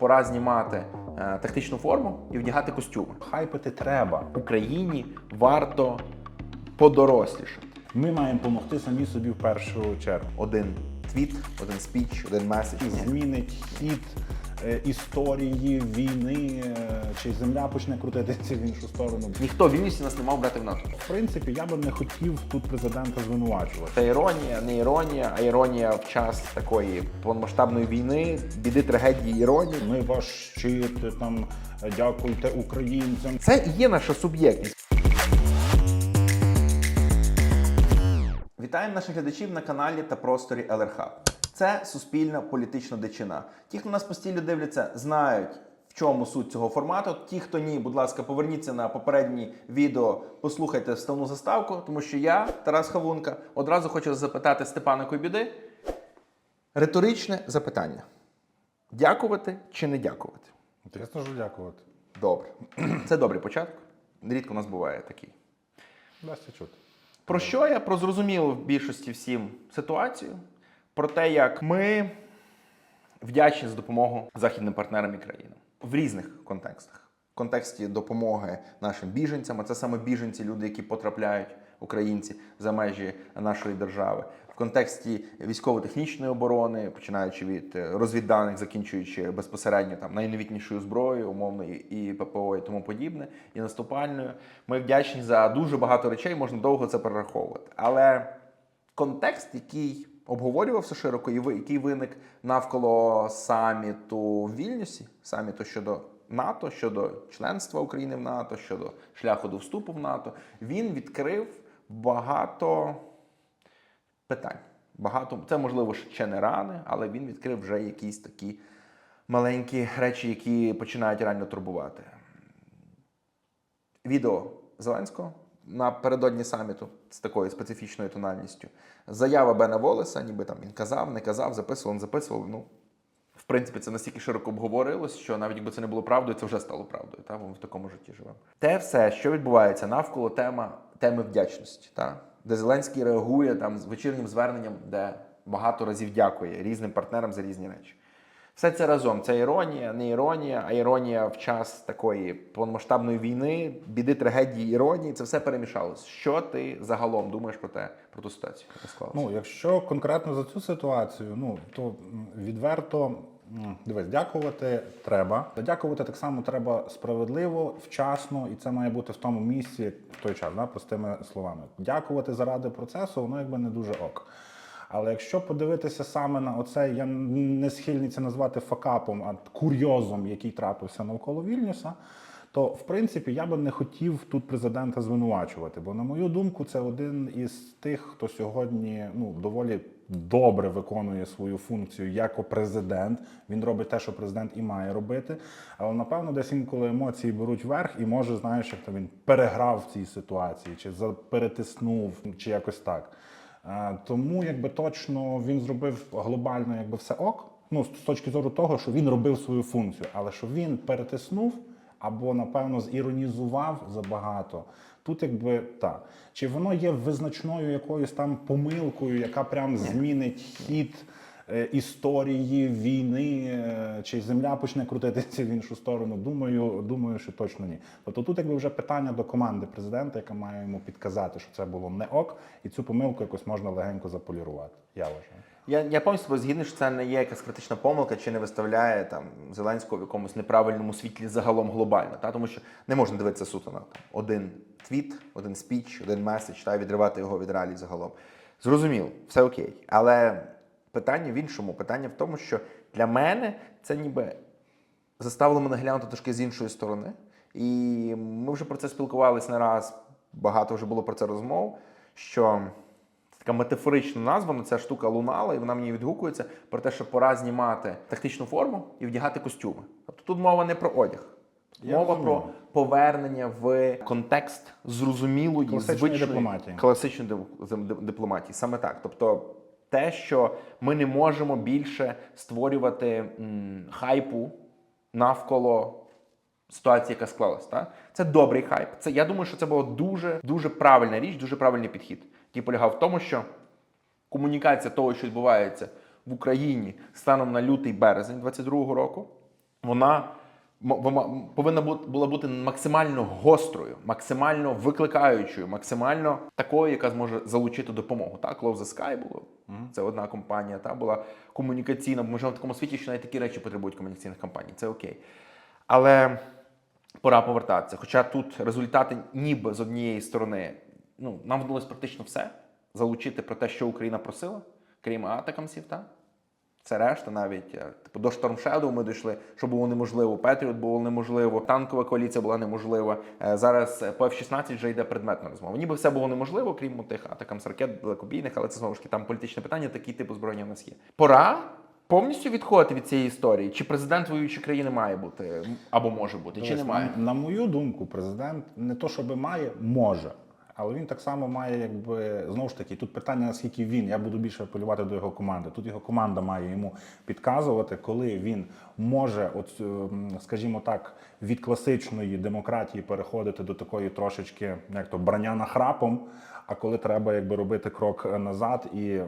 Пора знімати е, тактичну форму і вдягати костюми. Хайпити треба. Україні варто подорослішати. Ми маємо допомогти самі собі в першу чергу. Один твіт, один спіч, один меседж. Змінить хід історії війни, е, чи земля почне крутитися в іншу сторону. Ніхто в нас не мав брати в НАТО. В принципі, я би не хотів тут президента звинувачувати. Це іронія, не іронія, а іронія в час такої повномасштабної війни, біди, трагедії, іронії. Ми ваш щит, там е, дякуйте українцям. Це і є наша суб'єктність. Вітаємо наших глядачів на каналі та просторі ЛРХ. Це суспільна політична дичина. Ті, хто нас постійно дивляться, знають, в чому суть цього формату. Ті, хто ні, будь ласка, поверніться на попередні відео, послухайте вставну заставку, тому що я, Тарас Хавунка, одразу хочу запитати Степана Койбіди риторичне запитання: дякувати чи не дякувати? Я скажу дякувати. Добре. Це добрий початок. Рідко у нас буває такий. Дасться чути. Про що я? Про зрозумілу в більшості всім ситуацію, про те, як ми вдячні за допомогу західним партнерам і країнам в різних контекстах. В контексті допомоги нашим біженцям, а це саме біженці, люди, які потрапляють, українці за межі нашої держави, в контексті військово-технічної оборони, починаючи від е, розвідданих, закінчуючи безпосередньо там найновітнішою зброєю, умовно і і ППО і тому подібне, і наступальною. Ми вдячні за дуже багато речей, можна довго це перераховувати. Але контекст, який обговорювався широко, і який виник навколо саміту в Вільнюсі, саміту щодо НАТО, щодо членства України в НАТО, щодо шляху до вступу в НАТО, він відкрив багато питань. Багато це можливо ще не рани, але він відкрив вже якісь такі маленькі речі, які починають реально турбувати. Відео Зеленського напередодні саміту з такою специфічною тональністю. Заява Бена Волеса, ніби там він казав, не казав, записував, не записував. Ну, в принципі, це настільки широко обговорилось, що навіть якби це не було правдою, це вже стало правдою. Та? Бо ми в такому житті живемо. Те все, що відбувається навколо тема, теми вдячності, та? де Зеленський реагує там з вечірнім зверненням, де багато разів дякує різним партнерам за різні речі. Все це разом. Це іронія, не іронія, а іронія в час такої повномасштабної війни, біди, трагедії, іронії. Це все перемішалось. Що ти загалом думаєш про те, про ту ситуацію? Ну, якщо конкретно за цю ситуацію, ну то відверто дивись, дякувати треба. Дякувати так само треба справедливо, вчасно, і це має бути в тому місці в той час, да, простими словами. Дякувати заради процесу, воно якби не дуже ок. Але якщо подивитися саме на оце, я не схильний це назвати факапом, а курйозом, який трапився навколо Вільнюса, то в принципі я би не хотів тут президента звинувачувати. Бо, на мою думку, це один із тих, хто сьогодні ну доволі добре виконує свою функцію як президент. Він робить те, що президент і має робити. Але напевно, десь інколи емоції беруть верх, і може, знаєш, як то він переграв в цій ситуації, чи перетиснув, чи якось так. Е, Тому якби точно він зробив глобально якби все ок. Ну, з точки зору того, що він робив свою функцію, але що він перетиснув або, напевно, зіронізував забагато. Тут якби так. Чи воно є визначною якоюсь там помилкою, яка прям змінить хід історії війни, е, чи земля почне крутитися в іншу сторону? Думаю, думаю, що точно ні. Тобто тут якби вже питання до команди президента, яка має йому підказати, що це було не ок, і цю помилку якось можна легенько заполірувати. Я вважаю. Я, я повністю згідний, що це не є якась критична помилка, чи не виставляє там Зеленського в якомусь неправильному світлі загалом глобально. Та? Тому що не можна дивитися суто на там, один твіт, один спіч, один меседж, та відривати його від реалій загалом. Зрозуміло, все окей. Але питання в іншому. Питання в тому, що для мене це ніби заставило мене глянути трошки з іншої сторони. І ми вже про це спілкувалися не раз, багато вже було про це розмов. Що така метафорична назва на ця штука лунала, і вона мені відгукується про те, що пора знімати тактичну форму і вдягати костюми. Тобто тут мова не про одяг. Я Мова розумію. про повернення в контекст зрозумілої Класичної звичної дипломатії. класичної дипломатії. Саме так. Тобто, те, що ми не можемо більше створювати м, хайпу навколо ситуації, яка склалась. Та? Це добрий хайп. Це я думаю, що це була дуже дуже правильна річ, дуже правильний підхід, який полягав в тому, що комунікація того, що відбувається в Україні станом на лютий березень 22-го року, вона повинна бу- була бути максимально гострою, максимально викликаючою, максимально такою, яка зможе залучити допомогу. Так, Love the Sky було. Це одна компанія, та була комунікаційна. Ми живемо в такому світі, що навіть такі речі потребують комунікаційних компаній. Це окей. Але пора повертатися. Хоча тут результати ніби з однієї сторони, ну, нам вдалося практично все залучити про те, що Україна просила, крім атакамсів, так? Це решта навіть е, типу до Storm Shadow ми дійшли, що було неможливо. Петріот було неможливо, танкова коаліція була неможлива. Е, Зараз е, по F-16 вже йде предметна розмова. Ніби все було неможливо, крім тих атакам з ракет далекобійних, але це знову ж таки там політичне питання, такий типу збройня в нас є. Пора повністю відходити від цієї історії. Чи президент воюючої країни має бути або може бути, чи Дивись, немає? На, на мою думку, президент не то, щоб має, може. Але він так само має, якби знову ж таки, тут питання, наскільки він. Я буду більше апелювати до його команди. Тут його команда має йому підказувати, коли він може, от, ем, скажімо так, від класичної демократії переходити до такої трошечки, як то броня нахрапом. А коли треба якби робити крок назад і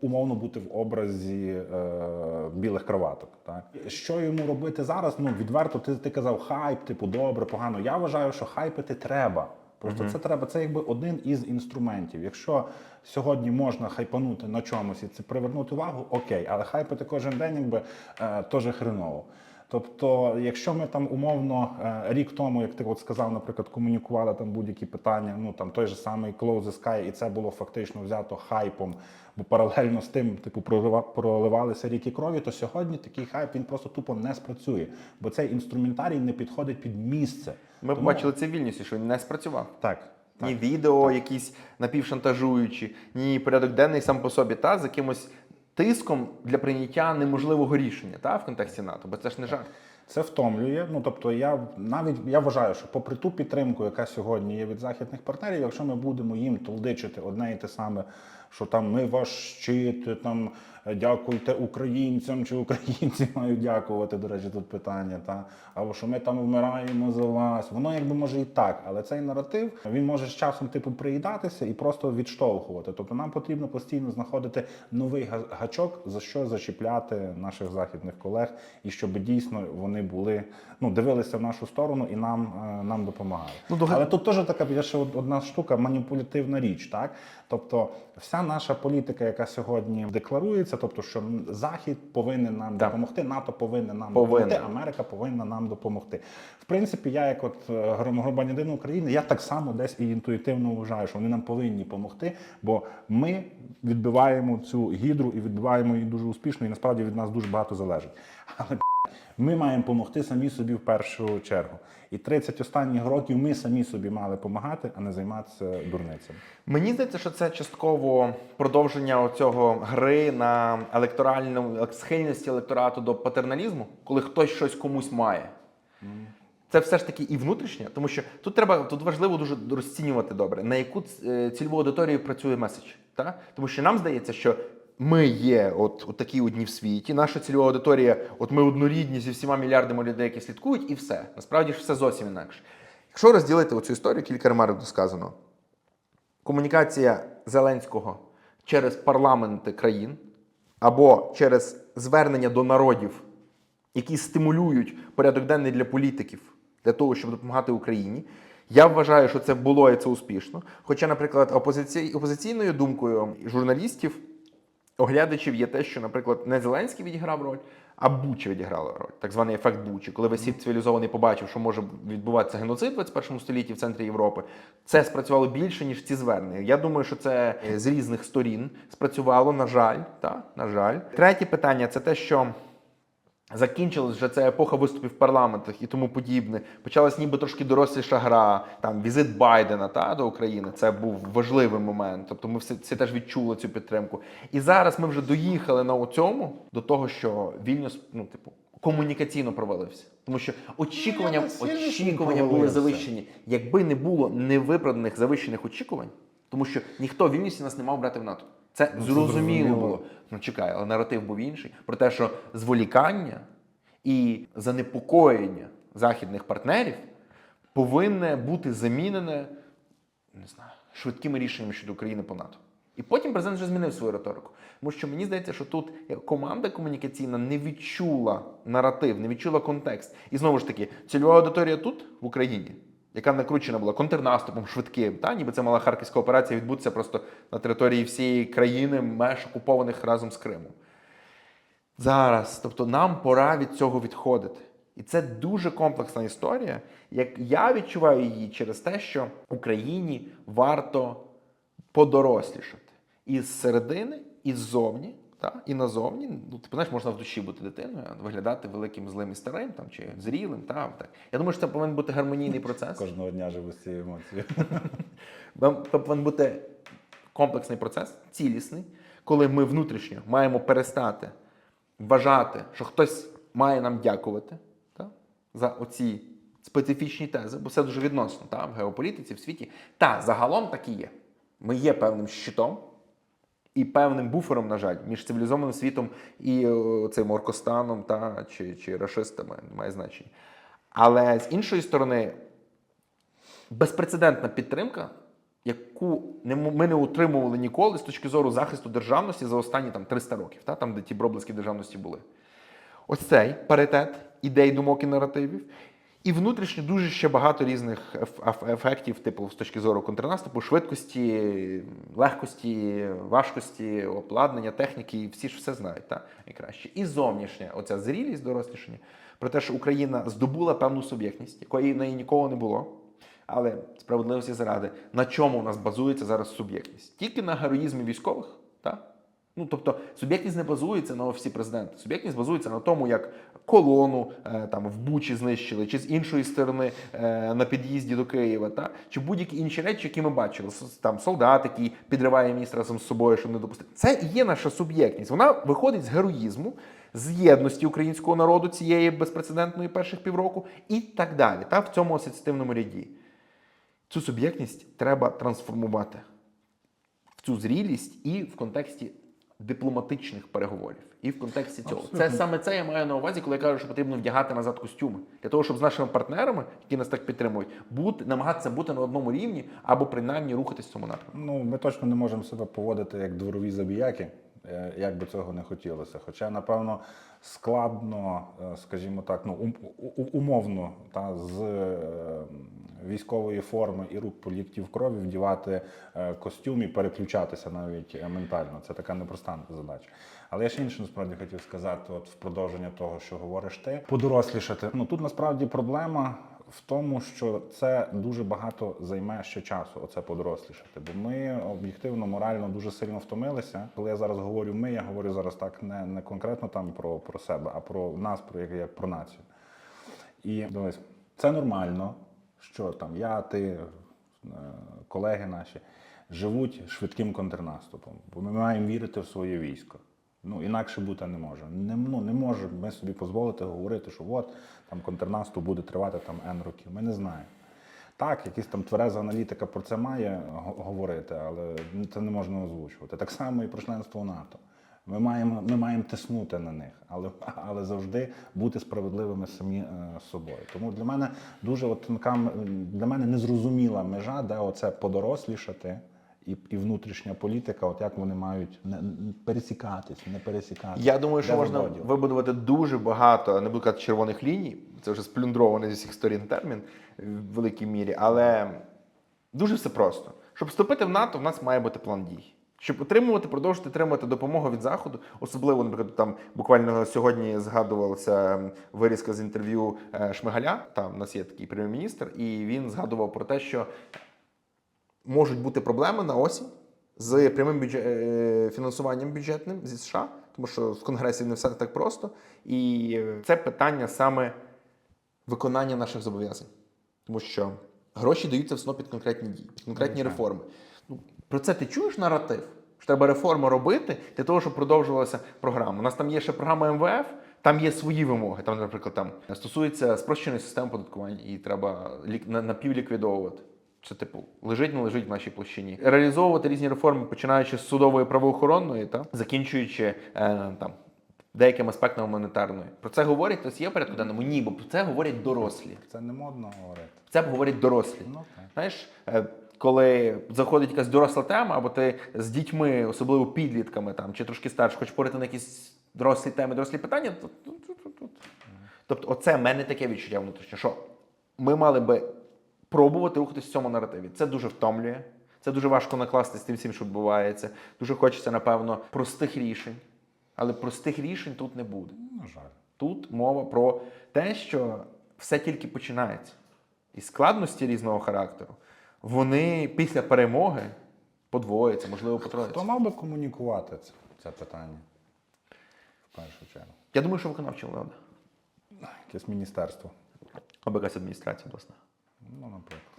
умовно бути в образі е, білих кроваток, так що йому робити зараз? Ну відверто, ти, ти казав хайп, типу добре, погано. Я вважаю, що хайпити треба. Просто це треба, це якби один із інструментів. Якщо сьогодні можна хайпанути на чомусь і це привернути увагу, окей, але хайпати кожен день якби е, теж хреново. Тобто, якщо ми там умовно е, рік тому, як ти от сказав, наприклад, комунікували там будь-які питання, ну там той же самий Close the Sky, і це було фактично взято хайпом, бо паралельно з тим, типу, пролива- проливалися ріки крові, то сьогодні такий хайп він просто тупо не спрацює, бо цей інструментарій не підходить під місце. Ми Тому- побачили це в Вільнюсі, що він не спрацював. так. так. Ні відео, якісь напівшантажуючі, ні порядок денний сам по собі, та з якимось тиском для прийняття неможливого рішення та в контексті НАТО, бо це ж не жарт. Це втомлює. Ну тобто, я навіть я вважаю, що попри ту підтримку, яка сьогодні є від західних партнерів, якщо ми будемо їм толдичити одне і те саме, що там ми ваш щит, там дякуйте українцям, чи українці мають дякувати. До речі, тут питання, та або що ми там вмираємо за вас. Воно якби може і так, але цей наратив він може з часом типу приїдатися і просто відштовхувати. Тобто нам потрібно постійно знаходити новий гачок, за що зачіпляти наших західних колег, і щоб дійсно вони були ну дивилися в нашу сторону і нам, е, нам допомагали. Ну, дога- Але тут теж така ще одна штука маніпулятивна річ, так тобто вся наша політика, яка сьогодні декларується, тобто що Захід повинен нам Так. допомогти, НАТО повинен нам Повинен. допомогти, Америка повинна нам допомогти. В принципі, я як от е, громадянин України, я так само десь і інтуїтивно вважаю, що вони нам повинні допомогти, бо ми відбиваємо цю гідру і відбиваємо її дуже успішно, і насправді від нас дуже багато залежить. Але ми маємо допомогти самі собі в першу чергу. І 30 останніх років ми самі собі мали допомагати, а не займатися дурницями. Мені здається, що це частково продовження цього гри на електоральному схильності електорату до патерналізму, коли хтось щось комусь має. Це все ж таки і внутрішнє, тому що тут треба тут важливо дуже розцінювати добре, на яку е, цільову аудиторію працює меседж. Та? Тому що нам здається, що ми є от, от такі одні в світі, наша цільова аудиторія, от ми однорідні зі всіма мільярдами людей, які слідкують, і все. Насправді ж все зовсім інакше. Якщо розділити оцю історію, кілька ремарок досказано. Комунікація Зеленського через парламенти країн або через звернення до народів, які стимулюють порядок денний для політиків для того, щоб допомагати Україні. Я вважаю, що це було і це успішно. Хоча, наприклад, опозицій, опозиційною думкою журналістів, оглядачів є те, що, наприклад, не Зеленський відіграв роль, а Буча відіграла роль, так званий ефект Бучі, коли весь світ цивілізований побачив, що може відбуватися геноцид в 21 столітті в центрі Європи. Це спрацювало більше ніж ці звернення. Я думаю, що це е, з різних сторін спрацювало. На жаль, та на жаль. Третє питання це те, що. Закінчилась вже ця епоха виступів в парламентах і тому подібне. Почалась ніби трошки доросліша гра, там візит Байдена та, до України. Це був важливий момент. Тобто ми всі, всі теж відчули цю підтримку. І зараз ми вже доїхали на цьому до того, що Вільнюс, ну, типу, комунікаційно провалився. Тому що очікування, Ну, очікування були завищені. Якби не було невиправданих завищених очікувань, тому що ніхто в Вільнюсі нас не мав брати в НАТО. Це зрозуміло зрозуміло. було. Ну чекай, але наратив був інший про те, що зволікання і занепокоєння західних партнерів повинне бути замінене не знаю, швидкими рішеннями щодо України по НАТО. І потім президент вже змінив свою риторику. Тому що мені здається, що тут команда комунікаційна не відчула наратив, не відчула контекст. І знову ж таки, цільова аудиторія тут, в Україні, яка накручена була контрнаступом швидким, та ніби це мала харківська операція відбутися просто на території всієї країни, меж окупованих разом з Кримом. Зараз, тобто нам пора від цього відходити. І це дуже комплексна історія. Як я відчуваю її через те, що Україні варто подорослішати і зсередини, і ззовні, та, і назовні. Ну, ти знаєш, можна в душі бути дитиною, виглядати великим злим і старим там, чи зрілим. Та, так. Я думаю, що це повинен бути гармонійний процес. Кожного дня живу з цією емоцією. Вам повинен бути комплексний процес, цілісний, коли ми внутрішньо маємо перестати вважати, що хтось має нам дякувати та, за оці специфічні тези, бо все дуже відносно та, в геополітиці, в світі. Та загалом так і є. Ми є певним щитом і певним буфером, на жаль, між цивілізованим світом і цим оркостаном та, чи, чи рашистами, немає значення. Але з іншої сторони, безпрецедентна підтримка, яку ми не утримували ніколи з точки зору захисту державності за останні там 300 років, та, там, де ті проблиски державності були. Ось цей паритет ідей, думок і наративів. І внутрішньо дуже ще багато різних еф- еф- ефектів, типу з точки зору контрнаступу, швидкості, легкості, важкості, обладнання, техніки, всі ж все знають, та найкраще. І зовнішня оця зрілість дорослішання про те, що Україна здобула певну суб'єктність, якої в неї ніколи не було. Але справедливості заради, на чому у нас базується зараз суб'єктність? Тільки на героїзмі військових, так? Ну, тобто, суб'єктність не базується на офісі президента. Суб'єктність базується на тому, як колону е, там в Бучі знищили, чи з іншої сторони е, на під'їзді до Києва, та? чи будь-які інші речі, які ми бачили. Там солдат, який підриває міст разом з собою, щоб не допустити. Це є наша суб'єктність. Вона виходить з героїзму, з єдності українського народу цієї безпрецедентної перших півроку і так далі. Та? В цьому асоціативному ряді. Цю суб'єктність треба трансформувати в цю зрілість і в контексті дипломатичних переговорів, і в контексті цього. Це саме це я маю на увазі, коли я кажу, що потрібно вдягати назад костюми для того, щоб з нашими партнерами, які нас так підтримують, бути намагатися бути на одному рівні або принаймні рухатись в цьому напрямку. Ну, ми точно не можемо себе поводити як дворові забіяки, як би цього не хотілося. Хоча, напевно, складно, е, скажімо так, ну умовно, та з е, військової форми і рук по крові вдівати е, костюм і переключатися навіть е, ментально. Це така непроста задача. Але я ще інше насправді хотів сказати, от в продовження того, що говориш ти, подорослішати. Ну тут насправді проблема в тому, що це дуже багато займе ще часу, оце подорослішати. Бо ми об'єктивно, морально дуже сильно втомилися. Коли я зараз говорю ми, я говорю зараз так не, не конкретно там про, про себе, а про нас, про як, як про націю. І дивись, це нормально, що там я, ти, е, колеги наші живуть швидким контрнаступом, бо ми маємо вірити в своє військо. Ну, інакше бути не може. Не, ну, не можемо ми собі дозволити говорити, що от там контрнаступ буде тривати там N років. Ми не знаємо. Так, якась там твереза аналітика про це має говорити, але це не можна озвучувати. Так само і про членство НАТО. Ми маємо, ми маємо тиснути на них, але, але завжди бути справедливими самі е, собою. Тому для мене дуже от для мене незрозуміла межа, де оце подорослішати і, і внутрішня політика, от як вони мають не, не пересікатись, не пересікатись. Я думаю, що Де можна вододіл? вибудувати дуже багато, не буду казати червоних ліній, це вже сплюндрований зі всіх сторін термін в великій мірі, але дуже все просто. Щоб вступити в НАТО, в нас має бути план дій. Щоб отримувати, продовжити отримувати допомогу від заходу, особливо, наприклад, там буквально сьогодні згадувалася ем, вирізка з інтерв'ю е, Шмигаля. Там у нас є такий прем'єр-міністр, і він згадував про те, що можуть бути проблеми на осінь з прямим бюджет, е, фінансуванням бюджетним зі США, тому що в Конгресі не все так просто. І е, це питання саме виконання наших зобов'язань. Тому що гроші даються все одно під конкретні дії, під конкретні Звичайно. реформи. Ну, про це ти чуєш наратив? Що треба реформи робити для того, щоб продовжувалася програма. У нас там є ще програма МВФ, там є свої вимоги. Там, наприклад, там стосується спрощеної системи податкування, і треба лік- на- напівліквідовувати. Це типу лежить, не лежить в нашій площині. Реалізовувати різні реформи, починаючи з судової правоохоронної, та закінчуючи е, там деякими аспектами монетарної. Про це говорять, тобто є в порядку денному? Ні, бо про це говорять дорослі. Це не модно говорити. Це говорять дорослі. Ну, так. Знаєш, е, коли заходить якась доросла тема, або ти з дітьми, особливо підлітками там, чи трошки старше, хочеш говорити на якісь дорослі теми, дорослі питання, то тут. Тобто, оце в мене таке відчуття внутрішнє, що ми мали би пробувати рухатись в цьому наративі. Це дуже втомлює, це дуже важко накласти з тим всім, що відбувається. Дуже хочеться, напевно, простих рішень. Але простих рішень тут не буде. На жаль. Тут мова про те, що все тільки починається. І складності різного характеру, вони після перемоги подвоїться, можливо, потроїться. Хто мав би комунікувати це, це питання? В першу чергу. Я думаю, що виконавча влада. Якесь міністерство. Або якась адміністрація, власне. Ну, наприклад.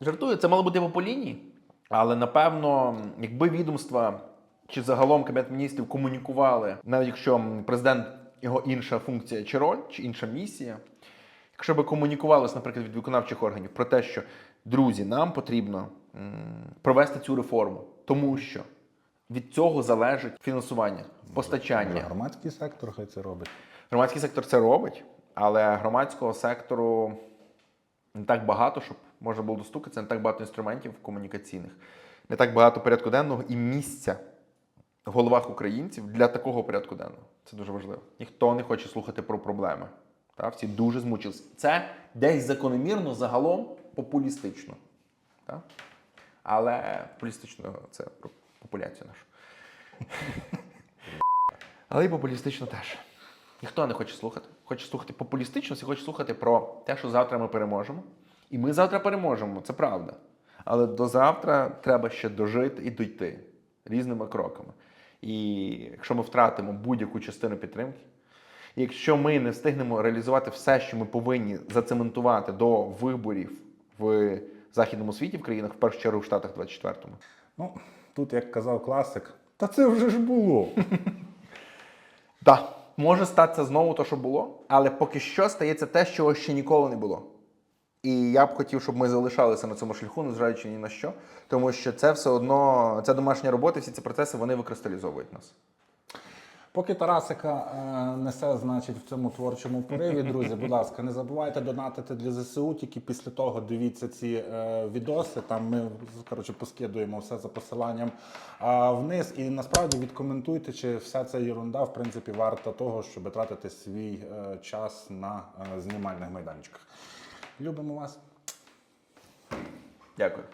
Жартую, це мало бути по лінії, але напевно, якби відомства чи загалом Кабінет міністрів комунікували, навіть якщо президент його інша функція чи роль, чи інша місія, якщо би комунікувалось, наприклад, від виконавчих органів про те, що друзі, нам потрібно провести цю реформу, тому що від цього залежить фінансування, Може, постачання. Громадський сектор хай це робить. Громадський сектор це робить, але громадського сектору не так багато, щоб можна було достукатися, не так багато інструментів комунікаційних, не так багато порядку денного і місця в головах українців для такого порядку денного. Це дуже важливо. Ніхто не хоче слухати про проблеми. Та? Всі дуже змучилися. Це десь закономірно, загалом популістично. Та? Але популістично це про популяцію нашу. Але і популістично теж. Ніхто не хоче слухати. Хоче слухати популістично, всі хоче слухати про те, що завтра ми переможемо. І ми завтра переможемо, це правда. Але до завтра треба ще дожити і дойти різними кроками. І якщо ми втратимо будь-яку частину підтримки, якщо ми не встигнемо реалізувати все, що ми повинні зацементувати до виборів в західному світі, в країнах, в першу чергу в Штатах 24-му, Ну, тут, як казав класик, та це вже ж було. Так, може статися знову те, що було, але поки що стається те, чого ще ніколи не було. І я б хотів, щоб ми залишалися на цьому шляху, незважаючи ні на що, тому що це все одно, ця домашня робота, всі ці процеси вони викристалізовують нас. Поки Тарасика е, несе, значить, в цьому творчому пориві, друзі, будь ласка, не забувайте донатити для ЗСУ. Тільки після того дивіться ці е, відоси. Там ми коротше поскидуємо все за посиланням е, вниз. І насправді відкоментуйте, чи вся ця ерунда, в принципі, варта того, щоб тратити свій е, час на е, знімальних майданчиках. Любимо вас. Дякую.